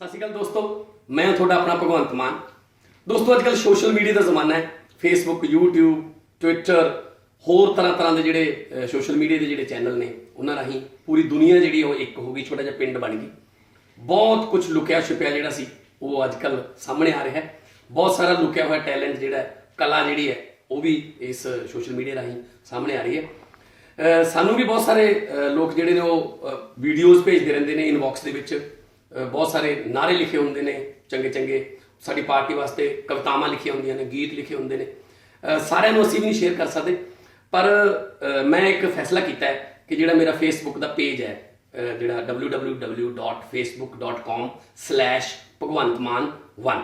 ਸਤਿ ਸ਼੍ਰੀ ਅਕਾਲ ਦੋਸਤੋ, ਮੈਂ ਤੁਹਾਡਾ ਆਪਣਾ ਭਗਵੰਤ ਮਾਨ। ਦੋਸਤੋ, ਅੱਜ ਕੱਲ ਸੋਸ਼ਲ ਮੀਡੀਆ ਦਾ ਜ਼ਮਾਨਾ ਹੈ। ਫੇਸਬੁੱਕ YouTube ਟਵਿੱਟਰ ਹੋਰ ਤਰ੍ਹਾਂ ਤਰ੍ਹਾਂ ਦੇ ਜਿਹੜੇ ਸੋਸ਼ਲ ਮੀਡੀਆ ਦੇ ਜਿਹੜੇ ਚੈਨਲ ਨੇ, ਉਹਨਾਂ ਰਾਹੀਂ ਪੂਰੀ ਦੁਨੀਆ ਜਿਹੜੀ ਉਹ ਇੱਕ ਹੋ ਗਈ, ਛੋਟਾ ਜਿਹਾ ਪਿੰਡ ਬਣ ਗਈ। ਬਹੁਤ ਕੁਝ ਲੁਕਿਆ ਛੁਪਿਆ ਜਿਹੜਾ ਸੀ, ਉਹ ਅੱਜ ਕੱਲ ਸਾਹਮਣੇ ਆ ਰਿਹਾ ਹੈ। ਬਹੁਤ ਸਾਰਾ ਲੁਕਿਆ ਹੋਇਆ ਟੈਲੈਂਟ ਜਿਹੜਾ ਕਲਾ ਜਿਹੜੀ ਹੈ, ਉਹ ਵੀ ਇਸ ਸੋਸ਼ਲ ਮੀਡੀਆ ਰਾਹੀਂ ਸਾਹਮਣੇ ਆ ਰਹੀ ਹੈ। ਸਾਨੂੰ ਵੀ ਬਹੁਤ ਸਾਰੇ ਲੋਕ ਜਿਹੜੇ ਨੇ ਉਹ ਵੀਡੀਓਜ਼ ਭੇਜਦੇ ਰਹਿੰਦੇ ਨੇ ਇਨਬਾਕਸ ਦੇ ਵਿੱਚ। ਬਹੁਤ ਸਾਰੇ ਨਾਰੇ ਲਿਖੇ ਹੁੰਦੇ ਨੇ, ਚੰਗੇ ਚੰਗੇ। ਸਾਡੀ ਪਾਰਟੀ ਵਾਸਤੇ ਕਵਿਤਾਵਾਂ ਲਿਖੀਆਂ ਹੁੰਦੀਆਂ ਨੇ, ਗੀਤ ਲਿਖੇ ਹੁੰਦੇ ਨੇ। ਸਾਰਿਆਂ ਨੂੰ ਅਸੀਂ ਵੀ ਨਹੀਂ ਸ਼ੇਅਰ ਕਰ ਸਕਦੇ। ਪਰ ਮੈਂ ਇੱਕ ਫੈਸਲਾ ਕੀਤਾ ਹੈ ਕਿ ਜਿਹੜਾ ਮੇਰਾ ਫੇਸਬੁੱਕ ਦਾ ਪੇਜ ਹੈ, ਅਹ ਜਿਹੜਾ www.facebook.com/ਭਗਵੰਤਮਾਨ1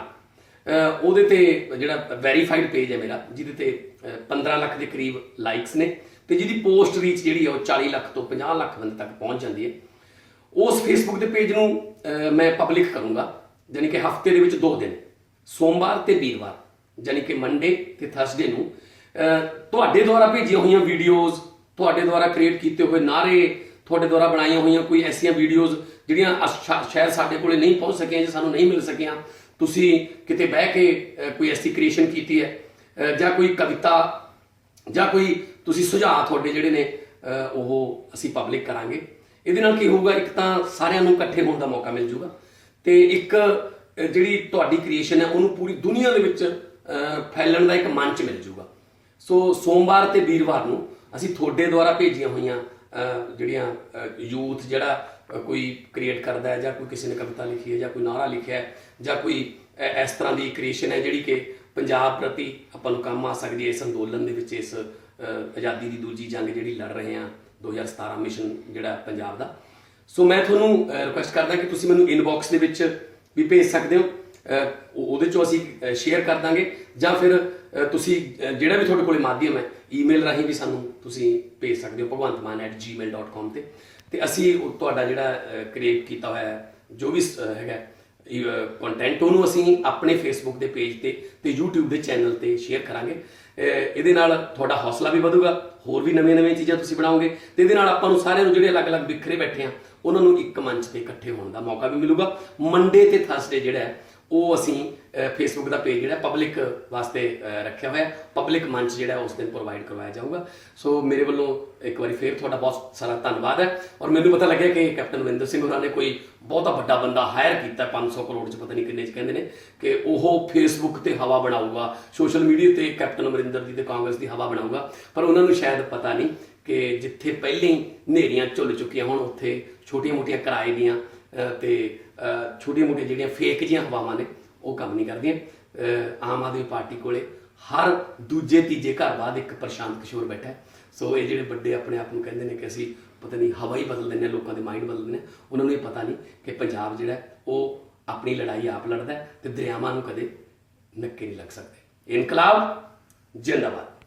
ਅਹ ਉਹਦੇ ਤੇ ਜਿਹੜਾ ਵੈਰੀਫਾਈਡ ਪੇਜ ਹੈ ਮੇਰਾ, ਜਿਹਦੇ ਤੇ, ਅਹ 15 ਲੱਖ ਦੇ ਕਰੀਬ ਲਾਈਕਸ ਨੇ ਤੇ ਜਿਹਦੀ ਪੋਸਟ ਰੀਚ ਜਿਹੜੀ ਹੈ ਉਹ 40 ਲੱਖ ਤੋਂ 50 ਲੱਖ ਬੰਦੇ ਤੱਕ ਪਹੁੰਚ ਜਾਂਦੀ ਹੈ। ਉਸ ਫੇਸਬੁੱਕ ਦੇ ਪੇਜ ਨੂੰ ਮੈਂ ਪਬਲਿਕ ਕਰੂੰਗਾ ਯਾਨੀ ਕਿ ਹਫ਼ਤੇ ਦੇ ਵਿੱਚ ਦੋ ਦਿਨ, ਸੋਮਵਾਰ ਤੇ ਵੀਰਵਾਰ ਯਾਨੀ ਕਿ ਮੰਡੇ ਤੇ ਥਰਸਡੇ ਨੂੰ। ਤੁਹਾਡੇ ਦੁਆਰਾ ਭੇਜੀਆਂ ਹੋਈਆਂ ਵੀਡੀਓਜ਼ ਤੁਹਾਡੇ ਦੁਆਰਾ ਕ੍ਰੀਏਟ ਕੀਤੇ ਹੋਏ ਨਾਰੇ, ਤੁਹਾਡੇ ਦੁਆਰਾ ਬਣਾਈਆਂ ਹੋਈਆਂ ਕੋਈ ਐਸੀਆਂ ਵੀਡੀਓਜ਼ ਜਿਹੜੀਆਂ ਅਸ- ਸ਼ਾਇਦ ਸਾਡੇ ਕੋਲੇ ਨਹੀਂ ਪਹੁੰਚ ਸਕੀਆਂ ਜਾਂ ਸਾਨੂੰ ਨਹੀਂ ਮਿਲ ਸਕੀਆਂ, ਤੁਸੀਂ ਕਿਤੇ ਬਹਿ ਕੇ ਕੋਈ ਐਸੀ ਕ੍ਰੀਏਸ਼ਨ ਕੀਤੀ ਹੈ ਜਾਂ ਕੋਈ ਕਵਿਤਾ, ਜਾਂ ਕੋਈ ਤੁਸੀਂ ਸੁਝਾਅ ਤੁਹਾਡੇ ਜਿਹੜੇ ਨੇ ਉਹ ਅਸੀਂ ਪਬਲਿਕ ਕਰਾਂਗੇ। ਇਹਦੇ ਨਾਲ ਕੀ ਹੋਊਗਾ, ਇੱਕ ਤਾਂ ਸਾਰਿਆਂ ਨੂੰ ਇਕੱਠੇ ਹੋਣ ਦਾ ਮੌਕਾ ਮਿਲ ਜਾਊਗਾ ਤੇ ਇੱਕ ਜਿਹੜੀ ਤੁਹਾਡੀ ਕ੍ਰੀਏਸ਼ਨ ਹੈ, ਉਹਨੂੰ ਪੂਰੀ ਦੁਨੀਆ ਦੇ ਵਿੱਚ ਫੈਲਣ ਦਾ ਇੱਕ ਮੰਚ ਮਿਲ ਜਾਊਗਾ ਸੋ ਸੋਮਵਾਰ ਤੇ ਵੀਰਵਾਰ ਨੂੰ ਅਸੀਂ ਤੁਹਾਡੇ ਦੁਆਰਾ ਭੇਜੀਆਂ ਹੋਈਆਂ ਜਿਹੜੀਆਂ ਯੂਥ ਜਿਹੜਾ ਕੋਈ ਕ੍ਰੀਏਟ ਕਰਦਾ ਹੈ ਜਾਂ ਕੋਈ ਕਿਸੇ ਨੇ ਕਵਿਤਾ ਲਿਖੀ ਹੈ ਜਾਂ ਕੋਈ ਨਾਰਾ ਲਿਖਿਆ ਹੈ ਜਾਂ ਕੋਈ ਇਸ ਤਰ੍ਹਾਂ ਦੀ ਕ੍ਰੀਏਸ਼ਨ ਹੈ ਜਿਹੜੀ ਕਿ ਪੰਜਾਬ ਪ੍ਰਤੀ ਆਪਾਂ ਨੂੰ ਕੰਮ ਆ ਸਕਦੀ ਹੈ ਇਸ ਅੰਦੋਲਨ ਦੇ ਵਿੱਚ, ਇਸ ਆਜ਼ਾਦੀ ਦੀ ਦੂਜੀ ਜੰਗ ਜਿਹੜੀ ਲੜ ਰਹੇ ਹਾਂ। 2017 ਮਿਸ਼ਨ ਜਿਹੜਾ ਪੰਜਾਬ ਦਾ। ਸੋ ਮੈਂ ਤੁਹਾਨੂੰ ਰਿਕੁਐਸਟ ਕਰਦਾ ਕਿ ਤੁਸੀਂ ਮੈਨੂੰ ਇਨਬਾਕਸ ਦੇ ਵਿੱਚ ਵੀ ਭੇਜ ਸਕਦੇ ਹੋ। ਉਹਦੇ ਚੋਂ ਅਸੀਂ ਸ਼ੇਅਰ ਕਰ ਦਾਂਗੇ। ਜਾਂ ਫਿਰ ਤੁਸੀਂ ਜਿਹੜਾ ਵੀ ਤੁਹਾਡੇ ਕੋਲੇ ਮਾਧਿਅਮ ਹੈ ਈਮੇਲ ਰਾਹੀਂ ਵੀ ਸਾਨੂੰ ਤੁਸੀਂ ਭੇਜ ਸਕਦੇ ਹੋ ਭਗਵੰਤਮਾਨ@gmail.com ਤੇ। ਤੇ ਅਸੀਂ ਉਹ ਤੁਹਾਡਾ ਜਿਹੜਾ ਕ੍ਰੀਏਟ ਕੀਤਾ ਹੋਇਆ ਜੋ ਵੀ ਅਹ, ਹੈਗਾ ਕੰਟੈਂਟ ਉਹਨੂੰ ਅਸੀਂ ਆਪਣੇ ਫੇਸਬੁੱਕ ਦੇ ਪੇਜ ਤੇ ਤੇ YouTube ਦੇ ਚੈਨਲ ਤੇ ਸ਼ੇਅਰ ਕਰਾਂਗੇ। ਇਹਦੇ ਨਾਲ ਤੁਹਾਡਾ ਹੌਸਲਾ ਵੀ ਵਧੂਗਾ, ਹੋਰ ਵੀ ਨਵੀਆਂ-ਨਵੀਆਂ ਚੀਜ਼ਾਂ ਤੁਸੀਂ ਬਣਾਓਗੇ ਤੇ ਇਹਦੇ ਨਾਲ ਆਪਾਂ ਨੂੰ ਸਾਰਿਆਂ ਨੂੰ ਜਿਹੜੇ ਅਲੱਗ-ਅਲੱਗ ਵਿਖਰੇ ਬੈਠੇ ਆ, ਉਹਨਾਂ ਨੂੰ ਇੱਕ ਮੰਚ ਤੇ ਇਕੱਠੇ ਹੋਣ ਦਾ ਮੌਕਾ ਵੀ ਮਿਲੂਗਾ। ਮੰਡੇ ਤੇ ਥਰਸਡੇ ਜਿਹੜਾ ਹੈ ਉਹ ਅਸੀਂ ਫੇਸਬੁੱਕ ਦਾ ਪੇਜ ਜਿਹੜਾ ਪਬਲਿਕ ਵਾਸਤੇ ਰੱਖਿਆ ਹੋਇਆ ਪਬਲਿਕ ਮੰਚ ਜਿਹੜਾ ਉਸ ਦਿਨ ਪ੍ਰੋਵਾਈਡ ਕਰਵਾਇਆ ਜਾਊਗਾ। ਸੋ ਮੇਰੇ ਵੱਲੋਂ ਇੱਕ ਵਾਰੀ ਫੇਰ ਤੁਹਾਡਾ ਬਹੁਤ ਸਾਰਾ ਧੰਨਵਾਦ ਹੈ। ਔਰ ਮੈਨੂੰ ਪਤਾ ਲੱਗਿਆ ਕਿ ਕੈਪਟਨ ਵਿੰਦਰ ਸਿੰਘ ਹੋਰਾਂ ਨੇ ਕੋਈ ਬਹੁਤਾ ਵੱਡਾ ਬੰਦਾ ਹਾਇਰ ਕੀਤਾ 500 ਕਰੋੜ ਚ, ਪਤਾ ਨਹੀਂ ਕਿੰਨੇ ਚ ਕਹਿੰਦੇ ਨੇ, ਕਿ ਉਹ ਫੇਸਬੁੱਕ ਤੇ ਹਵਾ ਬਣਾਊਗਾ ਸੋਸ਼ਲ ਮੀਡੀਆ ਤੇ ਕੈਪਟਨ ਅਮਰਿੰਦਰ ਜੀ ਤੇ ਕਾਂਗਰਸ ਦੀ ਹਵਾ ਬਣਾਊਗਾ। ਪਰ ਉਹਨਾਂ ਨੂੰ ਸ਼ਾਇਦ ਪਤਾ ਨਹੀਂ ਕਿ ਜਿੱਥੇ ਪਹਿਲਾਂ ਹੀ ਨੇਰੀਆਂ ਝੁੱਲ ਚੁੱਕੀਆਂ ਹੁਣ, ਉੱਥੇ ਛੋਟੀਆਂ-ਮੋਟੀਆਂ ਕਿਰਾਏ ਦੀਆਂ ਤੇ ਛੋਟੀਆਂ-ਮੋਟੀਆਂ ਜਿਹੜੀਆਂ ਫੇਕ ਜੀਆਂ ਹਵਾਵਾਂ ਨੇ, ਉਹ ਕੰਮ ਨਹੀਂ ਕਰਦੀਆਂ। ਆਮ ਆਦਮੀ ਪਾਰਟੀ ਕੋਲੇ ਹਰ ਦੂਜੇ, ਤੀਜੇ ਘਰ ਬਾਅਦ ਇੱਕ ਪ੍ਰਸ਼ਾਂਤ ਕਿਸ਼ੋਰ ਬੈਠਾ ਸੋ ਇਹ ਜਿਹੜੇ ਵੱਡੇ ਆਪਣੇ ਆਪ ਨੂੰ ਕਹਿੰਦੇ ਨੇ ਕਿ ਅਸੀਂ ਪਤਾ ਨਹੀਂ ਹਵਾ ਹੀ ਬਦਲ ਦਿੰਦੇ ਹਾਂ, ਲੋਕਾਂ ਦੇ ਮਾਈਂਡ ਬਦਲ ਦਿੰਦੇ ਹਾਂ, ਉਹਨਾਂ ਨੂੰ ਇਹ ਪਤਾ ਨਹੀਂ ਕਿ ਪੰਜਾਬ ਜਿਹੜਾ ਉਹ ਆਪਣੀ ਲੜਾਈ ਆਪ ਲੜਦਾ ਹੈ ਤੇ ਦਰਿਆਵਾਂ ਨੂੰ ਕਦੇ ਨੱਕੇ ਨਹੀਂ ਲੱਗ ਸਕਦੇ। ਇਨਕਲਾਬ, ਜਿੰਦਾਬਾਦ।